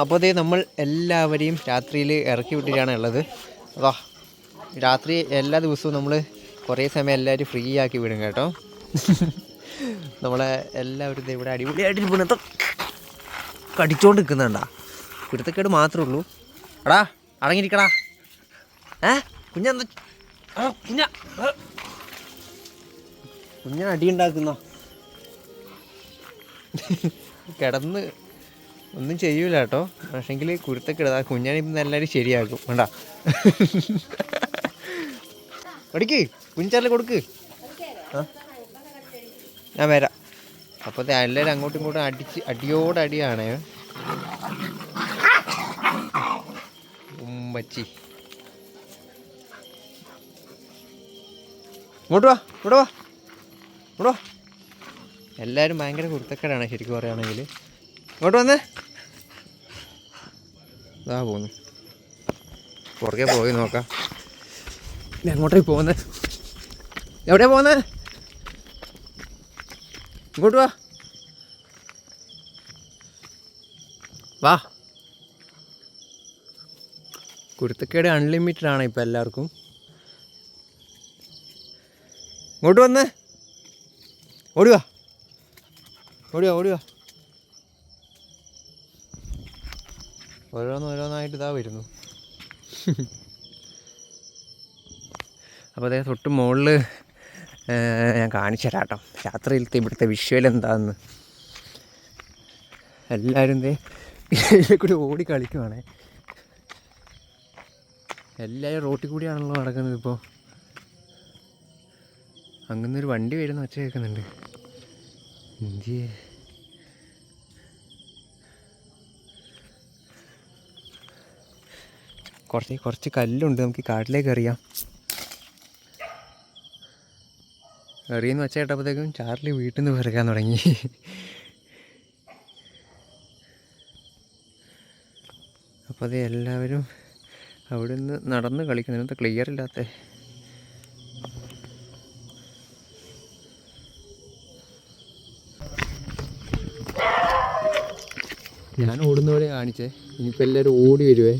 അപ്പോൾ അതേ നമ്മൾ എല്ലാവരെയും രാത്രിയിൽ ഇറക്കി വിട്ടിട്ടാണ് ഉള്ളത്. അതാ രാത്രി എല്ലാ ദിവസവും നമ്മൾ കുറേ സമയം എല്ലാവരും ഫ്രീ ആക്കി വിടും കേട്ടോ. നമ്മളെ എല്ലാവരും ഇവിടെ അടിപൊളിയായിട്ട് ഇരിപ്പുണ്ട് കടിച്ചോണ്ട് നിൽക്കുന്നുണ്ടാ? കുരുത്തക്കേട് മാത്രമേ ഉള്ളൂ. എടാ അടങ്ങിയിരിക്കടാ. ഏ കുഞ്ഞ ആ. കുഞ്ഞ അടി ഉണ്ടാക്കുന്ന? കിടന്ന് ഒന്നും ചെയ്യൂല കേട്ടോ. പക്ഷെങ്കിൽ കുരുത്തൊക്കെ ഇടാ. കുഞ്ഞാണി നല്ലൊരു ശരിയാക്കും. വേണ്ട കൊടുക്ക് കുഞ്ഞാറിൽ കൊടുക്ക്. ഞാൻ വരാം. അപ്പോൾ എല്ലാവരും അങ്ങോട്ടും ഇങ്ങോട്ടും അടിച്ച് അടിയോടടിയാണ് ഉമ്മച്ചി. ഇങ്ങോട്ട് വാ. ഇവിടെ വാ. ഇവിടെ വാ. എല്ലാവരും ഭയങ്കര കുരുത്തക്കേടാണ് ശരിക്കും പറയുകയാണെങ്കിൽ ഇങ്ങോട്ട് വന്നേ. ഇതാ പോന്നു. പുറകെ പോയി നോക്കാം. എങ്ങോട്ടേക്ക് പോകുന്നത് എവിടെയാ പോകുന്നത് ഇങ്ങോട്ട് വാ. വാ. കുരുത്തക്കേട് അൺലിമിറ്റഡ് ആണ് ഇപ്പം എല്ലാവർക്കും. ഇങ്ങോട്ട് വന്നേ. ഓടുക ഓടുക ഓടുക ഓരോന്ന് ഓരോന്നായിട്ട് ഇതാ വരുന്നു. അപ്പോൾ അതായത് തൊട്ട് മുകളിൽ ഞാൻ കാണിച്ചു തരാം കേട്ടോ രാത്രിയിലത്തെ ഇവിടുത്തെ വിഷ്വൽ എന്താന്ന്. എല്ലാവരും കൂടി ഓടി കളിക്കുവാണേ. എല്ലാവരും റോട്ടിൽ കൂടിയാണല്ലോ നടക്കുന്നത് ഇപ്പോൾ അങ്ങനെ ഒരു വണ്ടി വരുന്ന ഒച്ച കേൾക്കുന്നുണ്ട്. എന്തിയേ കുറച്ച് കുറച്ച് കല്ലുണ്ട് നമുക്ക് കാട്ടിലേക്ക് എറിയാം. എറിയെന്ന് വെച്ച കേട്ടപ്പോഴത്തേക്കും ചാർലി വീട്ടിൽ നിന്ന് പിറക്കാൻ തുടങ്ങി. അപ്പോൾ അത് എല്ലാവരും അവിടെ നിന്ന് നടന്ന് കളിക്കുന്നു. എന്താ ക്ലിയർ ഇല്ലാത്ത. ഞാൻ ഓടുന്ന പോലെ കാണിച്ചേ. ഇനിയിപ്പോൾ എല്ലാവരും ഓടി വരുവേ.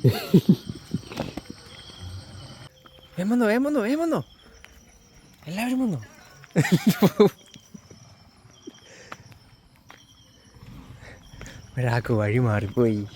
വേം വന്നോ വേം വന്നോ വേം വന്നോ. എല്ലാവരും വന്നോ? ഒരാൾക്ക് വഴി മാറിപ്പോയി.